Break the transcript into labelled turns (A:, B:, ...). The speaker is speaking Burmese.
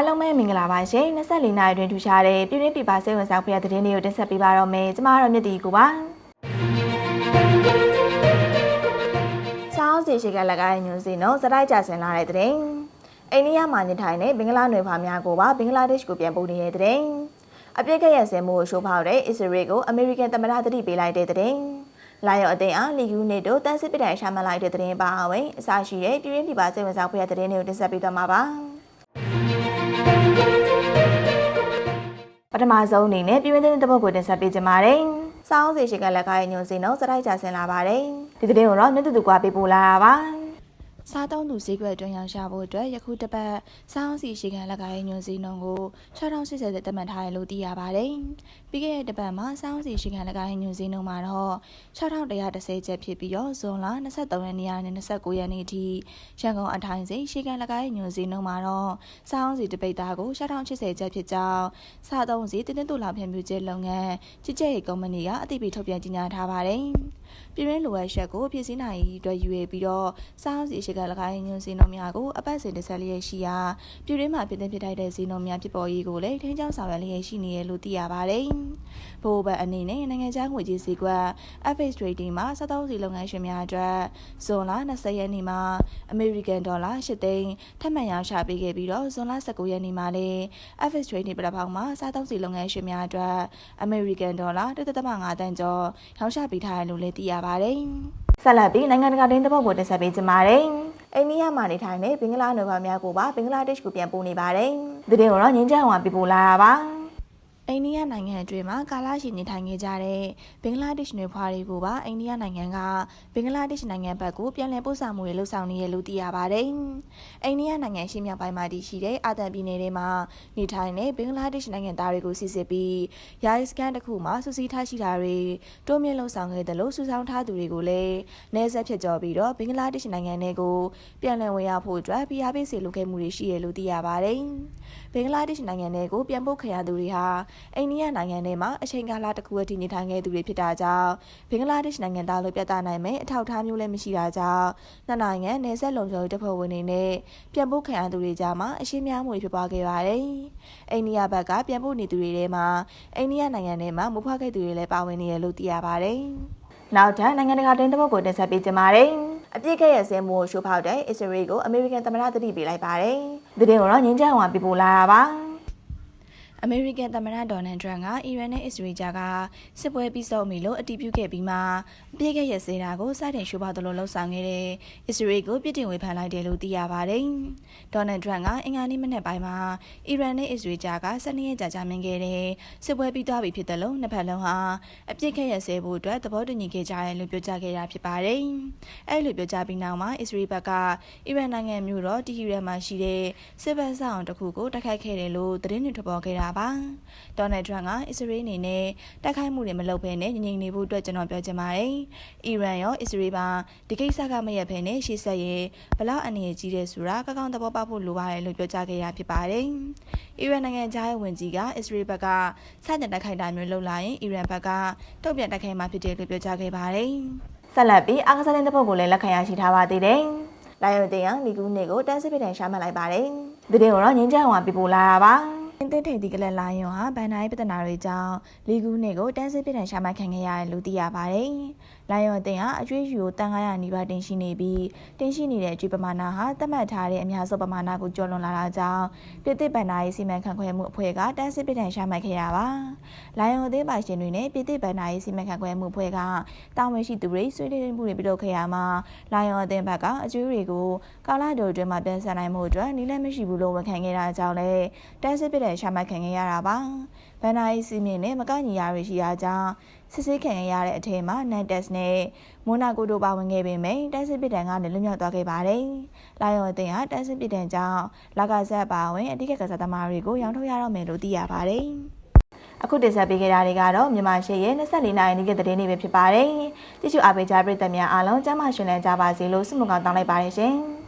A: အားလုံးပဲမင်္ဂလာပါရှင်24နှစ်အတွင်းထူရှားတဲ့ပြည်တွင်းပြည်ပစိတ်ဝင်စားဖွယ်တဲ့သတင်းတွေကိုတင်ဆက်ပေးပါတော့မယ်ကျမတို့မြတ်တီကိုပါစောင်းစီရှိကလကိုင်းညွန်စီနော်စတိုက်ကြဆင်လာတဲ့သတင်းအိန္ဒိယမှာနေထိုင်တဲ့ဘင်္ဂလားနယ်ဖာများကိုပါဘင်္ဂလားဒေ့ရှ်ကိုပြန်ပို့နေတဲ့သတင်းအပြစ်ကရဆင်မှုကိုရှိုးဖောက်တဲ့အစ္စရေးကိုအမေရိကန်သမ္မတသတိပေးလိုက်တဲ့သတင်းလာရောက်အသိအားလီယူနေတို့တန်းစစ်ပစ်တိုင်ရှာမှတ်လိုက်တဲ့သတင်းပါအဝင်အစရှိတဲ့ပြည်တွင်းပြည်ပစိတ်ဝင်စားဖွယ်တဲ့သတင်းတွေကိုတင်ဆက်ပေးသွားမှာပါ ထမဆုံးအနေနဲ့ပြည်တွင်းသတင်းတစ်ပုဒ်ကိုတင်ဆက်ပေးကြပါမယ်။စောင်းစီရှိကလက်ကားရဲ့ညွန်စီနော်စတိုက်ကြဆင်လာပါတယ်။ဒီသတင်းကိုတော့မြတ်တူတူကပေးပို့လာတာပါ။ စားတောင်းသူဈေးကွက်အတွင်းရောင်းချဖို့အတွက်ယခုတစ်ပတ်စောင်းစီရှိကလက်ကားရဲ့ညွန်စီနှုန်းကို6080တဲ့တတ်မှတ်ထားတယ်လို့သိရပါတယ်။ပြီးခဲ့တဲ့တစ်ပတ်မှာစောင်းစီရှိကလက်ကားရဲ့ညွန်စီနှုန်းမှာတော့6130ကျပ်ဖြစ်ပြီးတော့ဇွန်လ23ရက်နေ့နဲ့29ရက်နေ့ထိရန်ကုန်အထိုင်စိရှိကလက်ကားရဲ့ညွန်စီနှုန်းမှာတော့စောင်းစီတပိတ်သားကို6080ကျပ်ဖြစ်ကြောင်းစားသုံးစီတင်းတင်းတူလောင်ဖြန့်ဖြူးခြင်းလုပ်ငန်းကြီးကြပ်ရေးကုမ္ပဏီကအသိပေးထုတ်ပြန်ကြေညာထားပါတယ်။ပြည်တွင်းလိုအပ်ချက်ကိုဖြည့်ဆည်းနိုင်ရေးအတွက်ယူရပြီးတော့စောင်းစီရှိကလကိုင်းညွန်စီနှုံများကိုအပတ်စဉ်တစ်ဆက်လျက်ရှိရာပြည်တွင်းမှာပြည်သင့်ဖြစ်ထိုက်တဲ့စီနှုံများဖြစ်ပေါ်ရေးကိုလည်းထင်းချောင်းဆောင်ရွက်လျက်ရှိနေရလို့သိရပါတယ်။ဘိုးဘက်အနေနဲ့နိုင်ငံခြားငွေကြေးစီကွက် FX Trading မှာစသောစီလုပ်ငန်းရှင်များအတွက်ဇွန်လ20ရက်နေ့မှာအမေရိကန်ဒေါ်လာ8သိန်းထပ်မံရောင်းချပေးခဲ့ပြီးတော့ဇွန်လ19ရက်နေ့မှာလည်း FX Trading ပလက်ဖောင်းမှာစသောစီလုပ်ငန်းရှင်များအတွက်အမေရိကန်ဒေါ်လာ1.5တန်ကျော်ရောင်းချပေးထားတယ်လို့လည်းသိရပါတယ်။ ဆက်လက်ပြီးနိုင်ငံတကာတင်းသဘောကိုတင်ဆက်ပေးကြပါမယ်။အိန္ဒိယမှာနေထိုင်တဲ့ဘင်္ဂလားနယ်ဘာများကိုပါဘင်္ဂလားဒေ့ရှ်ကိုပြန်ပို့နေပါတယ်။ဒီတင်ကိုတော့ငင်းချောင်းဝါပြပို့လာတာပါ။ အိန္ဒိယနိုင်ငံအတွင်းမှာကာလရှည်နေထိုင်ခဲ့ကြတဲ့ဘင်္ဂလားဒေ့ရှ်နယ်ဖွားတွေကိုပါအိန္ဒိယနိုင်ငံကဘင်္ဂလားဒေ့ရှ်နိုင်ငံဘက်ကိုပြန်လည်ပို့ဆောင်မှုတွေလှုပ်ဆောင်နေရလို့သိရပါတယ်။အိန္ဒိယနိုင်ငံရှေ့မြောက်ပိုင်းမှာတည်ရှိတဲ့အာသန်ပြည်နယ်ထဲမှာနေထိုင်တဲ့ဘင်္ဂလားဒေ့ရှ်နိုင်ငံသားတွေကိုစစ်စစ်ပြီးယာယီစကန်တစ်ခုမှာစုစည်းထားရှိတာတွေတိုးမြင့်လှုပ်ဆောင်ခဲ့တယ်လို့စုဆောင်းထားသူတွေကိုလည်းနေဆက်ဖြစ်ကြော်ပြီးတော့ဘင်္ဂလားဒေ့ရှ်နိုင်ငံတွေကိုပြန်လည်ဝင်ရောက်ဖို့အတွက်ဖိအားပေးစေလိုခဲ့မှုတွေရှိရလို့သိရပါတယ်။ဘင်္ဂလားဒေ့ရှ်နိုင်ငံတွေကိုပြန်ပို့ခံရသူတွေဟာအိန္ဒိယနိုင်ငံထဲမှာအချိန်ကာလတစ်ခုအထိနေထိုင်ခဲ့သူတွေဖြစ်တာကြောင့်ဘင်္ဂလားဒေ့ရှ်နိုင်ငံသားလို့ပြသနိုင်မယ်အထောက်အထားမျိုးလည်းမရှိတာကြောင့်နှစ်နိုင်ငံနယ်စပ်လုံခြုံရေးတပ်ဖွဲ့ဝင်တွေနဲ့ပြန်ပို့ခံရသူတွေကြားမှာအရှင်းများမှုတွေဖြစ်ပွားခဲ့ပါတယ်။အိန္ဒိယဘက်ကပြန်ပို့နေသူတွေထဲမှာအိန္ဒိယနိုင်ငံထဲမှာမူဖွားခဲ့သူတွေလည်းပါဝင်နေရလို့သိရပါတယ်။နောက်ထပ်နိုင်ငံတကာတင်းသဘောကိုတင်ဆက်ပေးကြပါမယ်။အပြစ်ကရဲ့ဆဲမှုကိုရှိုးဖောက်တဲ့အစ္စရေးကိုအမေရိကန်သမ္မတသတိပေးလိုက်ပါတယ်။ဒီတင်ကိုတော့ငင်းချောင်းဝါပြပို့လာတာပါ။ အမေရိကန်သမ္မတဒေါ်နယ်ထရန့်ကအီရန်နဲ့အစ္စရေးကြားကစစ်ပွဲပြီးဆုံးပြီလို့အတည်ပြုခဲ့ပြီးမှအပြစ်ကရစေတာကိုစတင်ရှုဖောက်တယ်လို့လှုံ့ဆော်ခဲ့တဲ့အစ္စရေးကိုပြစ်တင်ဝေဖန်လိုက်တယ်လို့သိရပါတယ်။ဒေါ်နယ်ထရန့်ကအင်္ဂါနေ့မနေ့ပိုင်းမှာအီရန်နဲ့အစ္စရေးကြားက12ရက်ကြာကြာမြင့်ခဲ့တဲ့စစ်ပွဲပြီးသွားပြီဖြစ်တယ်လို့နှစ်ဖက်လုံးဟာအပြစ်ကရစေဖို့အတွက်သဘောတူညီခဲ့ကြတယ်လို့ပြောကြားခဲ့တာဖြစ်ပါတယ်။အဲ့လိုပြောကြားပြီးနောက်မှာအစ္စရေးဘက်ကအီရန်နိုင်ငံမြို့တော်တီဟီရန်မှာရှိတဲ့စစ်ဘက်ဆောင်တစ်ခုကိုတိုက်ခိုက်ခဲ့တယ်လို့သတင်းတွေထွက်ပေါ်ခဲ့တာပါဒေါ်နယ်ထရန့်ကအစ္စရေးအနေနဲ့တိုက်ခိုက်မှုတွေမလုပ်ဘဲနဲ့ငြိမ်နေဖို့အတွက်ကျွန်တော်ပြောချင်ပါတယ်အီရန်ရောအစ္စရေးပါဒီကိစ္စကမရက်ဘဲနဲ့ရှေ့ဆက်ရင်ဘလောက်အနေနဲ့ကြီးတဲ့ဆိုတာကောက်ကောက်သဘောပေါက်ဖို့လိုပါတယ်လို့ပြောကြားခဲ့ရဖြစ်ပါတယ်အီရန်နိုင်ငံသားရဲ့ဝင်ကြီးကအစ္စရေးဘက်ကစတင်တိုက်ခိုက်တာမျိုးလုပ်လာရင်အီရန်ဘက်ကတုံ့ပြန်တိုက်ခိုက်မှာဖြစ်တယ်လို့ပြောကြားခဲ့ပါတယ်ဆက်လက်ပြီးအာကစားတဲ့တပ်ဖွဲ့ကိုလည်းလက်ခံရရှိထားပါသေးတယ်။လိုင်ယိုတင်ကလီကူးနေကိုတန်းစစ်ပစ်တိုင်ရှာမှတ်လိုက်ပါတယ်။ဒီတင်ကိုတော့ငင်းချောင်းဝါပြပို့လာတာပါ။ အင်းသစ်ထိပ်သီးကလပ်လာယုံဟာဗန်နိုင်ပြဿနာတွေကြောင့်လီဂူးနေကိုတန်းစစ်ပြစ်ဒဏ်ရှာမှတ်ခံခဲ့ရတယ်လို့သိရပါတယ်။ လာယုံအသင်းဟာအကျွေးယူတန်900နီးပါးတင်ရှိနေပြီးတင်ရှိနေတဲ့အကျွေးပမာဏဟာသတ်မှတ်ထားတဲ့အများဆုံးပမာဏကိုကျော်လွန်လာတာကြောင့်ပြည်သစ်ဗန်နိုင်စီမံခန့်ခွဲမှုအဖွဲ့ကတန်းစစ်ပြစ်ဒဏ်ရှာမှတ်ခဲ့ရပါ။လာယုံအသင်းပိုင်ရှင်တွေနဲ့ပြည်သစ်ဗန်နိုင်စီမံခန့်ခွဲမှုအဖွဲ့ကတာဝန်ရှိသူတွေဆွေးနွေးမှုတွေပြုလုပ်ခဲ့ရမှာလာယုံအသင်းဘက်ကအကျွေးတွေကိုကာလတိုအတွင်းမှာပြန်ဆန်နိုင်မှုအတွက်နီးလက်မရှိဘူးလို့ဝန်ခံခဲ့တာကြောင့်လည်းတန်းစစ်ပြစ်ဒဏ်ရှာမှတ်ခံခဲ့ရတာပါ။ ဗန်နာရီစီမင်းနဲ့မကညီရရရှိရာကြောင့်စစ်ဆေးခံရတဲ့အထက်မှာနန်တက်စ်နဲ့မိုနာကိုတို့ပါဝင်ခဲ့ပေမယ့်တက်စစ်ပစ်တန်ကနေလွတ်မြောက်သွားခဲ့ပါတယ်။လာယောအသင်းဟာတက်စစ်ပစ်တန်ကြောင့်လာကဆက်ပါဝင်အတိတ်ကစားသမားတွေကိုရောင်းထုတ်ရတော့မယ်လို့သိရပါတယ်။အခုတင်ဆက်ပေးခဲ့တာတွေကတော့မြန်မာရှေ့ရဲ့24နိုင်နေ့ကတဲ့နေ့ပဲဖြစ်ပါတယ်။ကြည့်ရှုအားပေးကြပရိသတ်များအားလုံးကျမ်းမာရှင်လန်းကြပါစေလို့ဆုမွန်ကောင်းတောင်းလိုက်ပါတယ်ရှင်။